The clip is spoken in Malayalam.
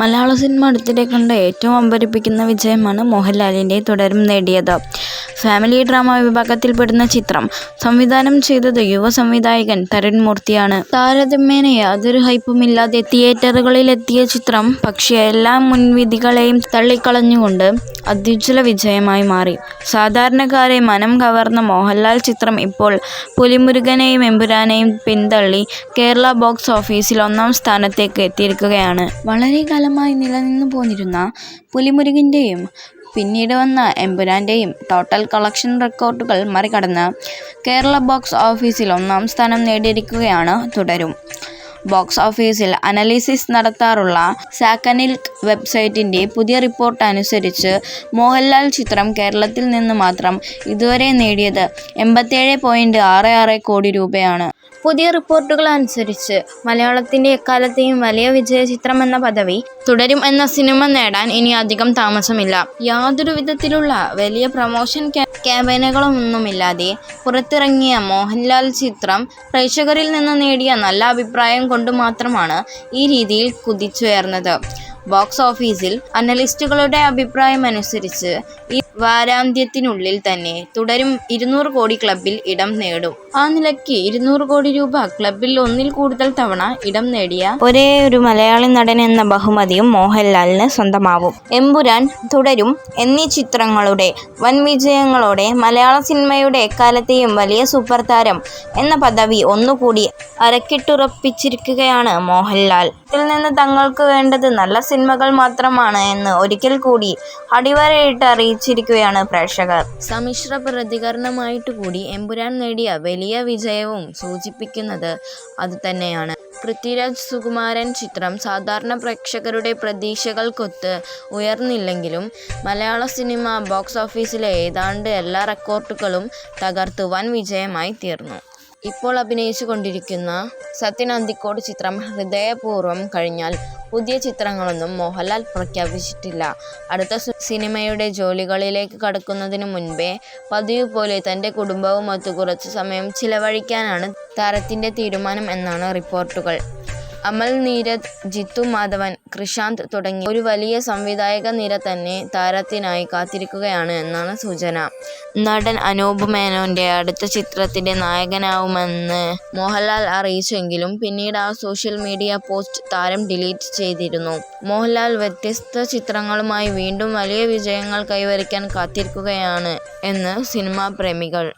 മലയാള സിനിമ അടുത്തിടെ കണ്ട ഏറ്റവും അമ്പരിപ്പിക്കുന്ന വിജയമാണ് മോഹൻലാലിന്റെ തുടരും നേടിയത്. ഫാമിലി ഡ്രാമ വിഭാഗത്തിൽപ്പെടുന്ന ചിത്രം. സംവിധാനം ചെയ്തത് യുവ സംവിധായകൻ തരൺ മൂർത്തിയാണ്. താരതമ്യേന യാതൊരു ഹൈപ്പുമില്ലാതെ തിയേറ്ററുകളിലെത്തിയ ചിത്രം. പക്ഷേ എല്ലാ മുൻവിധികളെയും തള്ളിക്കളഞ്ഞുകൊണ്ട് അത്യുജ്വല വിജയമായി മാറി. സാധാരണക്കാരെ മനം കവർന്ന മോഹൻലാൽ ചിത്രം ഇപ്പോൾ പുലിമുരുകനെയും എമ്പുരാനെയും പിന്തള്ളി കേരള ബോക്സ് ഓഫീസിൽ ഒന്നാം സ്ഥാനത്തേക്ക് എത്തിയിരിക്കുകയാണ്. വളരെ കാലമായി നിലനിന്നു പോന്നിരുന്ന പുലിമുരുകന്റെയും പിന്നീട് വന്ന എമ്പുരാന്റെയും ടോട്ടൽ കളക്ഷൻ റെക്കോർഡുകൾ മറികടന്ന് കേരള ബോക്സ് ഓഫീസിൽ ഒന്നാം സ്ഥാനം നേടിയിരിക്കുകയാണ് തുടരും. ബോക്സ് ഓഫീസിൽ അനാലിസിസ് നടത്താറുള്ള സാക്കനിൽക്ക് വെബ്സൈറ്റിന്റെ പുതിയ റിപ്പോർട്ട് അനുസരിച്ച് മോഹൻലാൽ ചിത്രം കേരളത്തിൽ നിന്ന് മാത്രം ഇതുവരെ നേടിയത് എൺപത്തേഴ് ആറ് ആറ് കോടി രൂപയാണ്. പുതിയ റിപ്പോർട്ടുകൾ അനുസരിച്ച് മലയാളത്തിന്റെ എക്കാലത്തെയും വലിയ വിജയ ചിത്രം എന്ന പദവി തുടരും എന്ന സിനിമ നേടാൻ ഇനി അധികം താമസമില്ല. യാതൊരു വിധത്തിലുള്ള വലിയ പ്രമോഷൻ ക്യാമ്പയിനുകളൊന്നുമില്ലാതെ പുറത്തിറങ്ങിയ മോഹൻലാൽ ചിത്രം പ്രേക്ഷകരിൽ നിന്ന് നേടിയ നല്ല അഭിപ്രായം കൊണ്ട് മാത്രമാണ് ഈ രീതിയിൽ കുതിച്ചുയർന്നത്. ബോക്സ് ഓഫീസിൽ അനലിസ്റ്റുകളുടെ അഭിപ്രായമനുസരിച്ച് ഈ വാരാന്ത്യത്തിനുള്ളിൽ തന്നെ തുടരും ഇരുന്നൂറ് കോടി ക്ലബിൽ ഇടം നേടും. ആ നിലയ്ക്ക് ഇരുന്നൂറ് കോടി രൂപ ക്ലബിൽ ഒന്നിൽ കൂടുതൽ തവണ ഇടം നേടിയ ഒരേ ഒരു മലയാളി നടൻ എന്ന ബഹുമതിയും മോഹൻലാലിന് സ്വന്തമാവും. എമ്പുരാൻ തുടരും എന്നീ ചിത്രങ്ങളുടെ വൻ വിജയങ്ങളോടെ മലയാള സിനിമയുടെ എക്കാലത്തെയും വലിയ സൂപ്പർ താരം എന്ന പദവി ഒന്നുകൂടി അരക്കിട്ടുറപ്പിച്ചിരിക്കുകയാണ് മോഹൻലാൽ. ഇതിൽ നിന്ന് തങ്ങൾക്ക് വേണ്ടത് നല്ല സിനിമകൾ മാത്രമാണ് എന്ന് ഒരിക്കൽ കൂടി അടിവരയിട്ട് അറിയിച്ചിരിക്കുകയാണ് പ്രേക്ഷകർ. സമ്മിശ്ര പ്രതികരണമായിട്ട് കൂടി എമ്പുരാൻ നേടിയ വലിയ വിജയവും സൂചിപ്പിക്കുന്നത് അതുതന്നെയാണ് പൃഥ്വിരാജ് സുകുമാരൻ ചിത്രം സാധാരണ പ്രേക്ഷകരുടെ പ്രതീക്ഷകൾക്കൊത്ത് ഉയർന്നില്ലെങ്കിലും മലയാള സിനിമ ബോക്സ് ഓഫീസിലെ ഏതാണ്ട് എല്ലാ റെക്കോർഡുകളും തകർത്ത് വൻ വിജയമായി തീർന്നു. ഇപ്പോൾ അഭിനയിച്ചു കൊണ്ടിരിക്കുന്ന സത്യൻ അന്തിക്കോട് ചിത്രം ഹൃദയപൂർവം കഴിഞ്ഞാൽ പുതിയ ചിത്രങ്ങളൊന്നും മോഹൻലാൽ പ്രഖ്യാപിച്ചിട്ടില്ല. അടുത്ത സിനിമയുടെ ജോലികളിലേക്ക് കടക്കുന്നതിന് മുൻപേ പതിവ് പോലെ തന്റെ കുടുംബവുമൊത്ത് കുറച്ച് സമയം ചിലവഴിക്കാനാണ് താരത്തിന്റെ തീരുമാനം എന്നാണ് റിപ്പോർട്ടുകൾ. അമൽ നീരജ് ജിത്തു മാധവൻ കൃഷാന്ത് തുടങ്ങി ഒരു വലിയ സംവിധായക നിര തന്നെ താരത്തിനായി കാത്തിരിക്കുകയാണ് എന്നാണ് സൂചന. നടൻ അനൂപ് മേനോന്റെ അടുത്ത ചിത്രത്തിന്റെ നായകനാവുമെന്ന് മോഹൻലാൽ അറിയിച്ചെങ്കിലും പിന്നീട് ആ സോഷ്യൽ മീഡിയ പോസ്റ്റ് താരം ഡിലീറ്റ് ചെയ്തിരുന്നു. മോഹൻലാൽ വ്യത്യസ്ത ചിത്രങ്ങളുമായി വീണ്ടും വലിയ വിജയങ്ങൾ കൈവരിക്കാൻ കാത്തിരിക്കുകയാണ് എന്ന് സിനിമാ പ്രേമികൾ